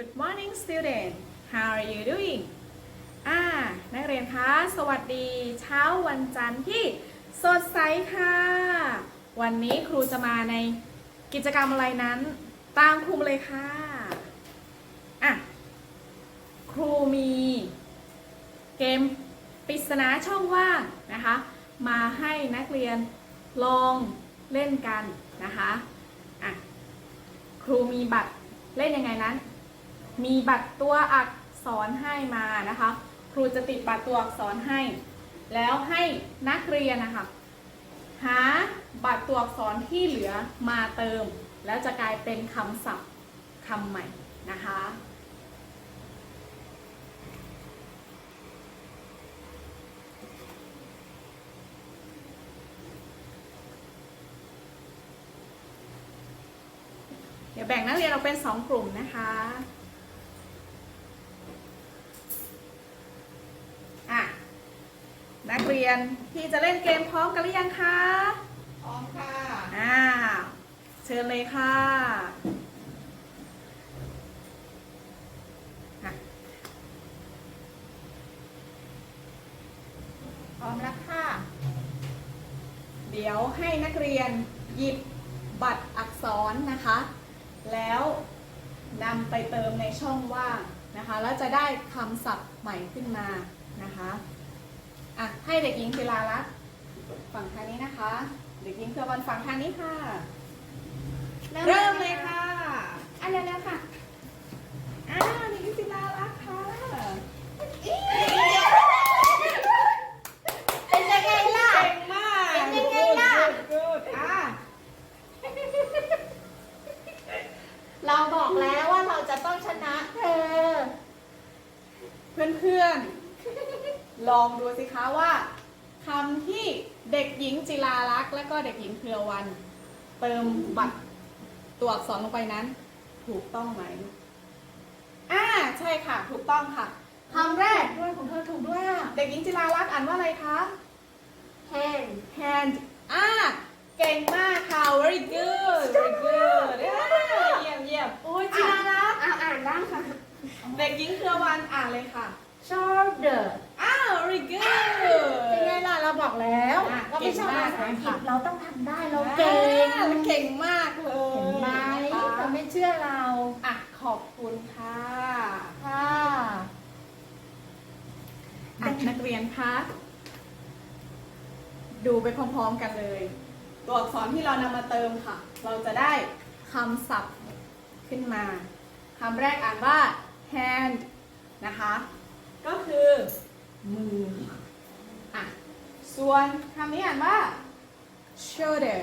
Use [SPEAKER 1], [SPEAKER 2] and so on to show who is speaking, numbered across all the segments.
[SPEAKER 1] Good morning student How are you doing อ่านักเรียนคะสวัสดีเช้าวันจันทร์ที่สดใสค่ะ วันนี้ครูจะมาในกิจกรรมอะไรนั้น ตามครูเลยค่ะอะครูมีเกมปริศนาช่องว่างนะคะ มาให้นักเรียนลองเล่นกันนะคะอะครูมีบัตรเล่นยังไงนั้น มีบัตรตัวอักษรให้มานะคะ ครูจะติดบัตรตัวอักษรให้ แล้วให้นักเรียนนะคะหาบัตรตัวอักษรที่เหลือมาเติม แล้วจะกลายเป็นคำศัพท์คำใหม่นะคะเดี๋ยวแบ่งนักเรียนออกเป็นสองกลุ่มนะคะ นักเรียนที่จะเล่นเกมพร้อมกันหรือยังคะ
[SPEAKER 2] พร้อมค่ะ
[SPEAKER 1] อ่า เชิญเลยค่ะอะ
[SPEAKER 2] พร้อมแล้วค่ะ
[SPEAKER 1] เดี๋ยวให้นักเรียนหยิบบัตรอักษรนะคะ แล้วนำไปเติมในช่องว่างนะคะ แล้วจะได้คำศัพท์ใหม่ขึ้นมานะคะ อะให้เด็กหญิงศิลาลักษณ์ฝั่งทางนี้นะคะ เด็กหญิงเครือวันฝั่งทางนี้ค่ะ เริ่มเลยค่ะ
[SPEAKER 2] อันนี้แล้วค่ะ
[SPEAKER 1] อ้าวเด็กหญิงศิลาลักษณ์ค่ะ
[SPEAKER 2] เป็นยังไงล่ะ
[SPEAKER 1] เก่งมาก
[SPEAKER 2] เป็นยังไงล่ะ
[SPEAKER 1] กูดอะ
[SPEAKER 2] เราบอกแล้วว่าเราจะต้องชนะเธอ
[SPEAKER 1] เพื่อนๆ ลองดูสิคะว่าคำที่เด็กหญิงจิลาลักษณ์และก็เด็กหญิงเครือวัน เติมบัตรตัวอักษรลงไปนั้น ถูกต้องไหมอ่าใช่ค่ะ ถูกต้องค่ะคำแรก
[SPEAKER 2] ด้วยของเธอถูกด้วยอะ
[SPEAKER 1] เด็กหญิงจิลาลักษณ์อ่านว่าอะไรคะ
[SPEAKER 2] แฮน
[SPEAKER 1] hand อ่าเก่งมากค่ะ very good very good อ่าเยี่ยมเยี่ยม
[SPEAKER 2] โอ้ยจิราลักษณ์อ่านอ่านได้ค่ะ
[SPEAKER 1] เด็กหญิงเครือวันอ่านเลยค่ะ
[SPEAKER 2] shoulder
[SPEAKER 1] อ้าว very
[SPEAKER 2] เป็นไง
[SPEAKER 1] good
[SPEAKER 2] ล่ะเราบอกแล้ว
[SPEAKER 1] อะ
[SPEAKER 2] ว่าไม่ชอบ
[SPEAKER 1] เก่งมาก
[SPEAKER 2] ภาษาอังกฤษ
[SPEAKER 1] ค่ะ
[SPEAKER 2] เราต้องทำได้เราเก่ง
[SPEAKER 1] อ่าเก่งมากเลย
[SPEAKER 2] เห็นไหม
[SPEAKER 1] นะคะ
[SPEAKER 2] เธอไม่เชื่อเรา
[SPEAKER 1] อะขอบคุณค่ะ
[SPEAKER 2] ค่ะ
[SPEAKER 1] อะนักเรียนคะ ดูไปพร้อมๆกันเลย ตัวอักษรที่เรานำมาเติมค่ะ เราจะได้คำศัพท์ขึ้นมาคำแรกอ่านว่า hand นะคะ ก็คือ มืออะส่วนคำนี้อ่านว่า shoulder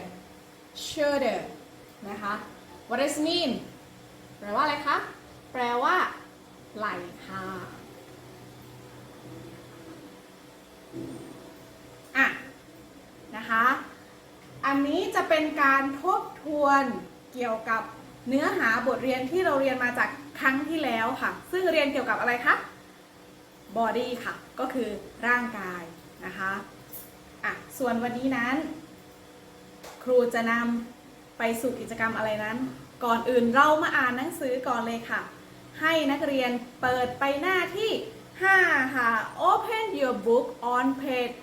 [SPEAKER 1] shoulder นะคะ what does it mean แปลว่าอะไรคะ แปลว่า ไหล่ค่ะอะนะคะ อันนี้จะเป็นการทบทวนเกี่ยวกับเนื้อหาบทเรียนที่เราเรียนมาจากครั้งที่แล้วค่ะ ซึ่งเรียนเกี่ยวกับอะไรคะ body ค่ะ ก็คือร่างกายนะคะอะส่วนวันนี้นั้น ครูจะนำไปสู่กิจกรรมอะไรนั้น ก่อนอื่นเรามาอ่านหนังสือก่อนเลยค่ะ ให้นักเรียนเปิดไปหน้าที่ 5 ค่ะ Open your book on page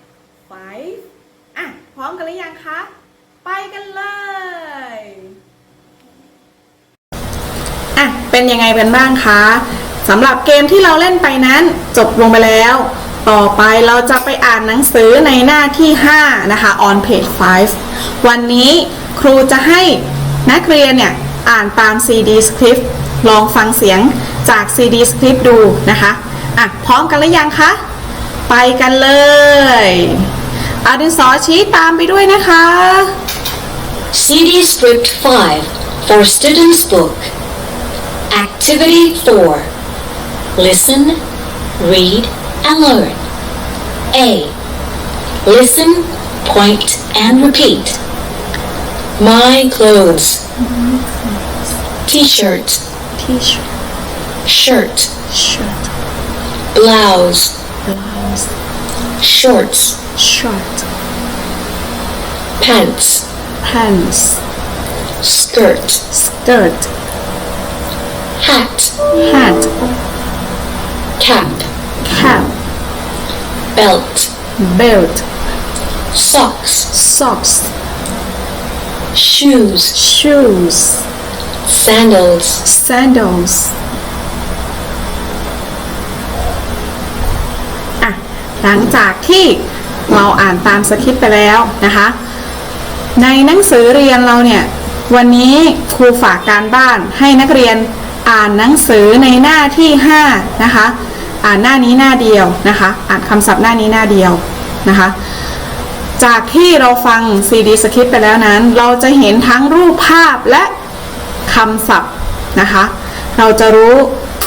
[SPEAKER 1] 5อะ พร้อมกันหรือยังคะ ไปกันเลยอะเป็นยังไงกันบ้างคะ สำหรับเกมที่เราเล่นไปนั้นจบลงไปแล้ว ต่อไปเราจะไปอ่านหนังสือในหน้าที่ 5 นะคะ on page 5 วันนี้ครูจะให้นักเรียนเนี่ย อ่านตาม CD script ลองฟังเสียงจาก CD script ดูนะคะ อะ พร้อมกันหรือยังคะ ไปกันเลยเอาดินสอชี้ตามไปด้วยนะคะ
[SPEAKER 3] CD Script 5 for Students Book. Activity 4. Listen, read, and learn. A. Listen, point, and repeat. My clothes. T-shirt,
[SPEAKER 1] T-shirt.
[SPEAKER 3] Shirt,
[SPEAKER 1] shirt.
[SPEAKER 3] Blouse,
[SPEAKER 1] blouse.
[SPEAKER 3] Shorts,
[SPEAKER 1] short.
[SPEAKER 3] Pants,
[SPEAKER 1] pants.
[SPEAKER 3] Skirt,
[SPEAKER 1] skirt.
[SPEAKER 3] Hat,
[SPEAKER 1] hat
[SPEAKER 3] cap,
[SPEAKER 1] cap
[SPEAKER 3] belt,
[SPEAKER 1] belt
[SPEAKER 3] socks,
[SPEAKER 1] socks
[SPEAKER 3] shoes,
[SPEAKER 1] shoes
[SPEAKER 3] sandals,
[SPEAKER 1] sandals อะหลังจากที่เราอ่านตามสคริปต์ไปแล้วนะคะ ในหนังสือเรียนเราเนี่ย วันนี้ครูฝากการบ้านให้นักเรียนอ่านหนังสือในหน้าที่ 5 นะคะ อ่านหน้านี้หน้าเดียวนะคะ อ่านคำศัพท์หน้านี้หน้าเดียวนะคะ จากที่เราฟังซีดีสคริปต์ไปแล้วนั้น เราจะเห็นทั้งรูปภาพและคำศัพท์นะคะ เราจะรู้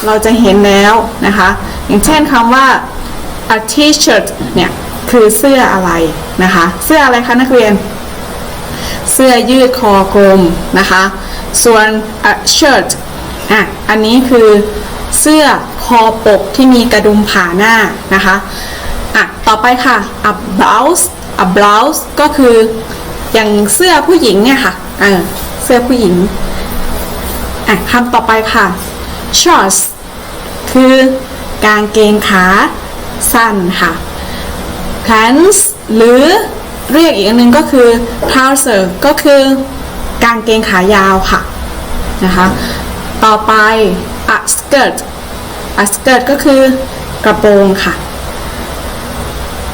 [SPEAKER 1] เราจะเห็นแล้วนะคะ อย่างเช่นคำว่า a t-shirt เนี่ยคือเสื้ออะไรนะคะ เสื้ออะไรคะนักเรียน เสื้อยืดคอกลมนะคะ ส่วน a shirt อะอันนี้คือเสื้อ อปกที่มีกระดุมผ่าหน้านะคะอะต่อไปค่ะ a blouse a blouse ก็คืออย่างเสื้อผู้หญิงเนี่ยค่ะเออเสื้อผู้หญิงอะคำต่อไปค่ะ shorts คือกางเกงขาสั้นค่ะ pants หรือเรียกอีกอันหนึงก็คือ trouser ก็คือกางเกงขายาวค่ะนะคะ ต่อไป a skirt a skirt ก็คือกระโปรงค่ะ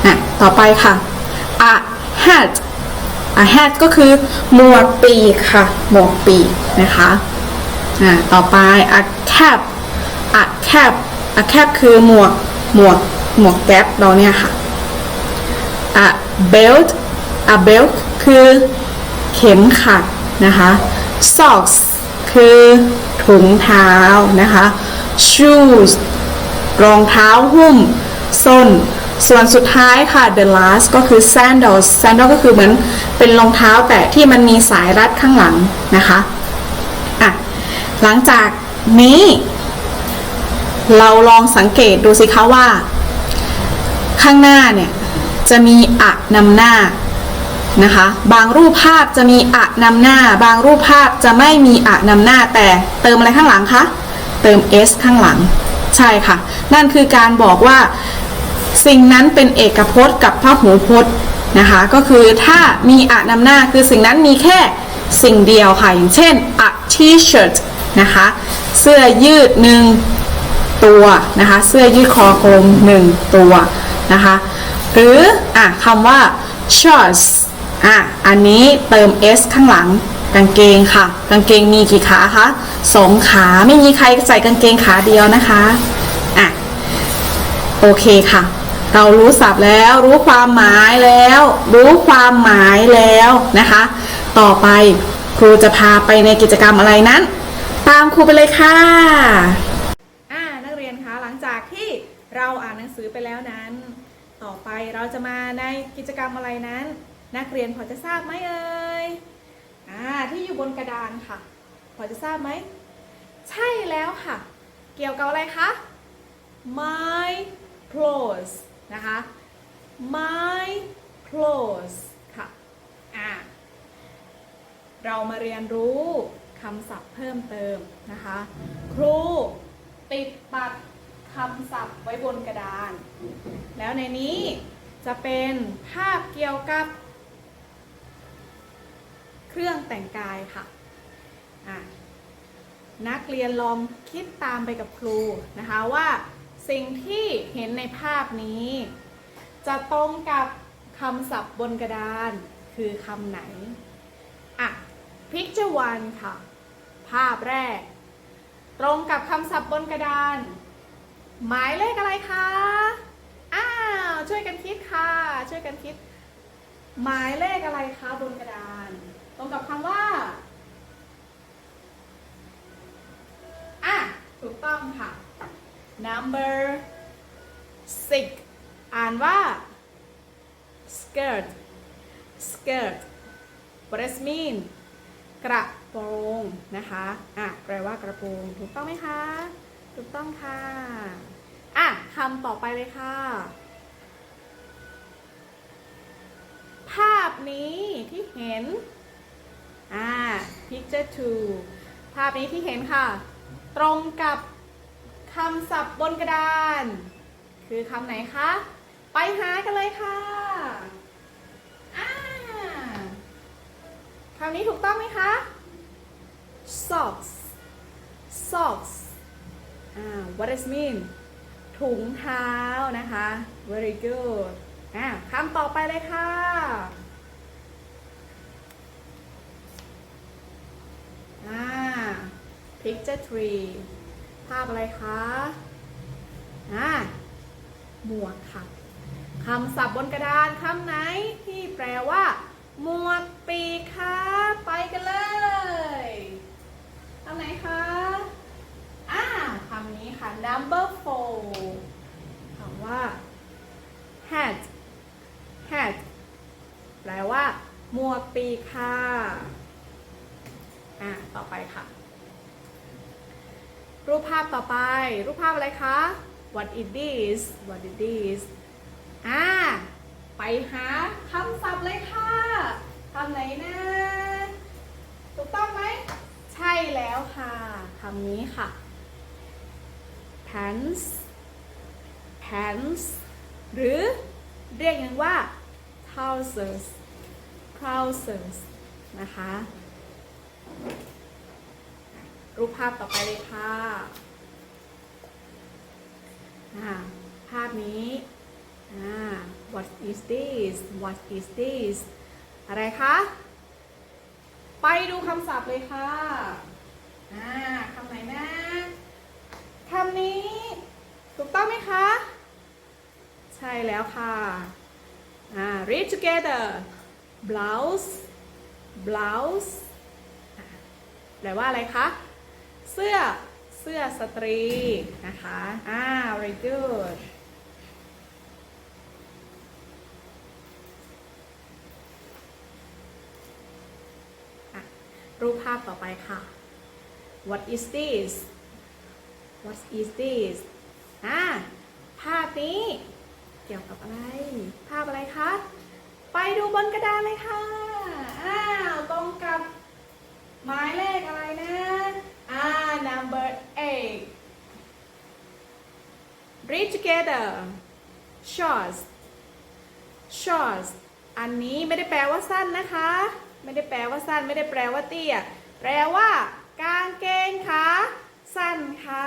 [SPEAKER 1] อะต่อไปค่ะ a hat a hat ก็คือหมวกปีกค่ะ หมวกปีกนะคะอ่าต่อไป a cap a cap a cap คือหมวกหมวกหมวกแก๊ปเราเนี่ยค่ะ a belt a belt คือเข็มขัดนะคะ socks คือถุงเท้านะคะ shoes รองเท้าหุ้ม ส้น ส่วนสุดท้ายค่ะ the last ก็คือ sandals sandal ก็คือเหมือนเป็นรองเท้าแต่ที่มันมีสายรัดข้างหลังนะคะอะหลังจากนี้ เราลองสังเกตดูสิคะว่า ข้างหน้าเนี่ย จะมีอะนำหน้านะคะ บางรูปภาพจะมีอะนำหน้า บางรูปภาพจะไม่มีอะนำหน้าแต่เติมอะไรข้างหลังคะ เติม s ข้างหลัง ใช่ค่ะ นั่นคือการบอกว่าสิ่งนั้นเป็นเอกพจน์กับพหูพจน์นะคะ ก็คือถ้ามีอะนำหน้าคือสิ่งนั้นมีแค่สิ่งเดียวค่ะ อย่างเช่น a t-shirt นะคะ เสื้อยืดหนึ่งตัวนะคะ เสื้อยืดคอกลมหนึ่งตัวนะคะ หรืออะคำว่า shorts อะอันนี้เติม s ข้างหลัง กางเกงค่ะ กางเกงมีกี่ขาคะสองขาไม่มีใครใส่กางเกงขาเดียวนะคะอะโอเคค่ะ เรารู้ศัพท์แล้วรู้ความหมายแล้ว รู้ความหมายแล้วนะคะ ต่อไปครูจะพาไปในกิจกรรมอะไรนั้น ตามครูไปเลยค่ะอ่านักเรียนคะหลังจากที่เราอ่านหนังสือไปแล้วนั้น ต่อไปเราจะมาในกิจกรรมอะไรนั้น นักเรียนพอจะทราบไหมเอ่ย ที่อยู่บนกระดานค่ะ พอจะทราบไหม ใช่แล้วค่ะ เกี่ยวกับอะไรคะ my clothes นะคะ my clothes ค่ะ อ่า เรามาเรียนรู้คำศัพท์เพิ่มเติมนะคะ ครูติดปัดคำศัพท์ไว้บนกระดาน แล้วในนี้จะเป็นภาพเกี่ยวกับ เครื่องแต่งกายค่ะนักเรียนลองคิดตามไปกับครูนะคะว่าสิ่งที่เห็นในภาพนี้ จะตรงกับคำศัพท์บนกระดานคือคำไหน อะ picture one ค่ะ ภาพแรก ตรงกับคำศัพท์บนกระดาน หมายเลขอะไรคะ อ้าว ช่วยกันคิดค่ะ ช่วยกันคิด หมายเลขอะไรคะบนกระดาน ตรงกับคำว่า อะ ถูกต้องค่ะ number six อ่านว่า skirt skirt what does mean กระโปรงนะคะ อะ แปลว่ากระโปรง ถูกต้องไหมคะ ถูกต้องค่ะ อะคำต่อไปเลยค่ะ ภาพนี้ที่เห็น picture two ภาพนี้ที่เห็นค่ะ ตรงกับคำศัพท์บนกระดาน คือคำไหนคะ ไปหากันเลยค่ะคำนี้ถูกต้องไหมคะ socks socks อ่า what does mean ถุงเท้านะคะ very good อ่าคำต่อไปเลยค่ะ อ่า picture tree ภาพอะไรคะอ่าหมวกค่ะคำศัพท์บนกระดานคำไหนที่แปลว่า หมวกปีกคะไปกันเลยคำไหนคะอ่าคำนี้ค่ะ number four คำว่า hat hat แปลว่า หมวกปีกค่ะอ่าต่อไปค่ะ รูปภาพต่อไป รูปภาพอะไรคะ what it is what it is อ่า ไปหาคำศัพท์เลยค่ะคำไหนนะ ถูกต้องไหม ใช่แล้วค่ะคำนี้ค่ะ pants pants หรือเรียกกันว่า trousers trousers นะคะ รูปภาพต่อไปเลยค่ะภาพนี้ what is this what is this อะไรคะ ไปดูคำศัพท์เลยค่ะคำไหนนะคำนี้ ถูกต้องไหมคะ ใช่แล้วค่ะ read together blouse blouse แปลว่าอะไรคะ สื้อเสื้อสตรีนะคะอ่า very good รูปภาพต่อไปค่ะ what is this what is this อ่าภาพนี้เกี่ยวกับอะไร ภาพอะไรคะ ไปดูบนกระดานเลยค่ะ อ้าว ตรงกับหมายเลขอะไรนะ อ่า number eight read together shorts shorts อันนี้ไม่ได้แปลว่าสั้นนะคะ ไม่ได้แปลว่าสั้น ไม่ได้แปลว่าเตี้ย แปลว่า กางเกงขาสั้นค่ะ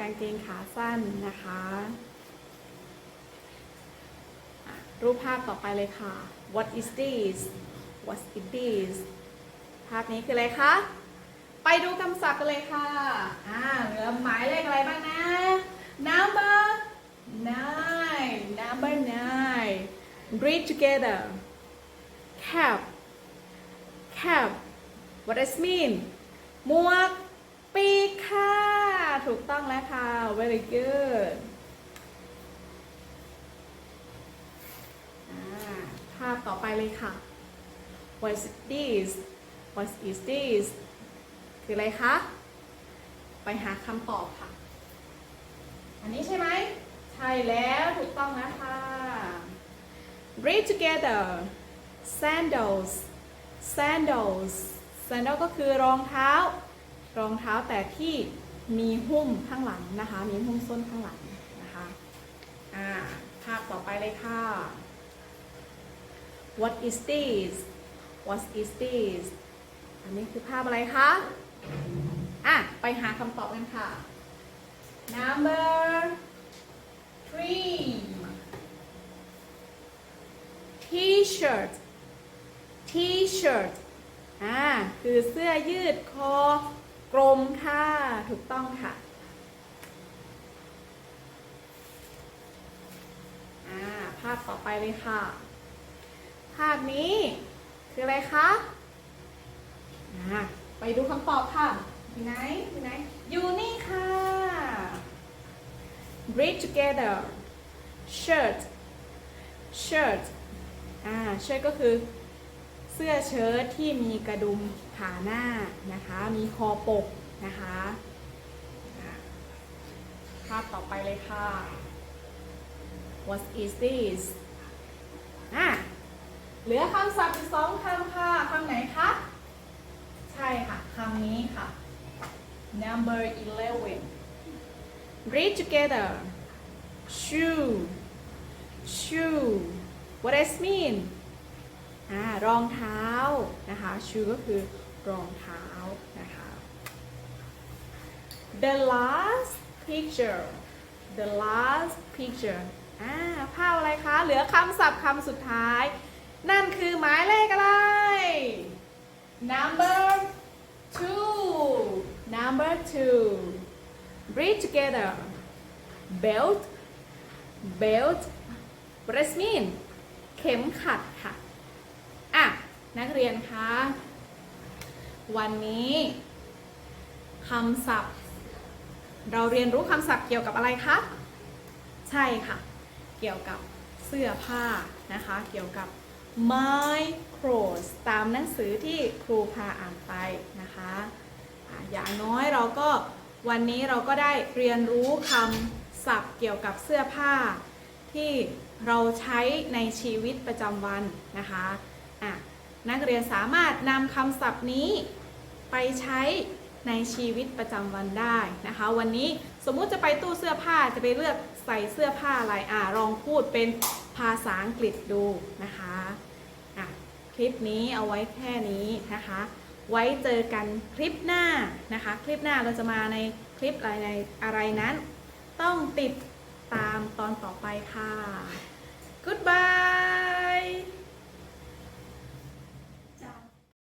[SPEAKER 1] กางเกงขาสั้นนะคะรูปภาพต่อไปเลยค่ะ what is this what is this ภาพนี้คืออะไรคะ ไปดูคำศัพท์กันเลยค่ะ อ่าเหลือหมายเลขอะไรบ้างนะ number nine number nine read together cap cap what does mean หมวกปีกค่ะ ถูกต้องแล้วค่ะ very good อ่าภาพต่อไปเลยค่ะ what is this what is this คืออะไรคะ ไปหาคำตอบค่ะ อันนี้ใช่ไหม ใช่แล้วถูกต้องนะคะ read together sandals sandals sandal ก็คือรองเท้า รองเท้าแต่ที่มีหุ้มข้างหลังนะคะ มีหุ้มส้นข้างหลังนะคะอ่าภาพต่อไปเลยค่ะ what is this what is this อันนี้คือภาพอะไรคะ อะ ไปหาคำตอบกันค่ะ number three t-shirt t-shirt อ่า คือเสื้อยืดคอกลมค่ะ ถูกต้องค่ะ อ่า ภาพต่อไปเลยค่ะ ภาพนี้คืออะไรคะ อ่า ไปดูคำตอบค่ะอยู่ไหนอยู่ไหนอยู่นี่ค่ะ read together shirt shirt อ่า shirt ก็คือเสื้อเชิ้ตที่มีกระดุมขาหน้านะคะ มีคอปกนะคะอ่าภาพต่อไปเลยค่ะ what is this อ่าเหลือคำศัพท์อีกสองคำค่ะ คำไหนคะ ช่ค่ะคำนี้ค่ะ number 11 read together shoe shoe what does mean อ่ารองเท้านะคะ shoe ก็คือรองเท้านะคะ the last picture the last picture อ่าภาพอะไรคะ เหลือคำศัพท์คำสุดท้าย นั่นคือหมายเลขอะไร number two number two breathe together belt belt what does mean เข็มขัดค่ะ อะ นักเรียนคะ วันนี้คำศัพท์ เราเรียนรู้คำศัพท์เกี่ยวกับอะไรคะ ใช่ค่ะ เกี่ยวกับเสื้อผ้านะคะ เกี่ยวกับ my clothes ตามหนังสือที่ครูพาอ่านไปนะคะอะอย่างน้อยเราก็วันนี้เราก็ได้เรียนรู้คำศัพท์เกี่ยวกับเสื้อผ้า ที่เราใช้ในชีวิตประจำวันนะคะะนักเรียนสามารถนำคำศัพท์นี้ไปใช้ในชีวิตประจำวันได้นะคะ วันนี้สมมุติจะไปตู้เสื้อผ้าจะไปเลือกใส่เสื้อผ้าอะไรอะลองพูดเป็น ภาษาอังกฤษดูนะคะะคลิปนี้เอาไว้แค่นี้นะคะ ไว้เจอกันคลิปหน้านะคะ คลิปหน้าเราจะมาในคลิปอะไรในอะไรนั้น ต้องติดตามตอนต่อไปค่ะ Goodbye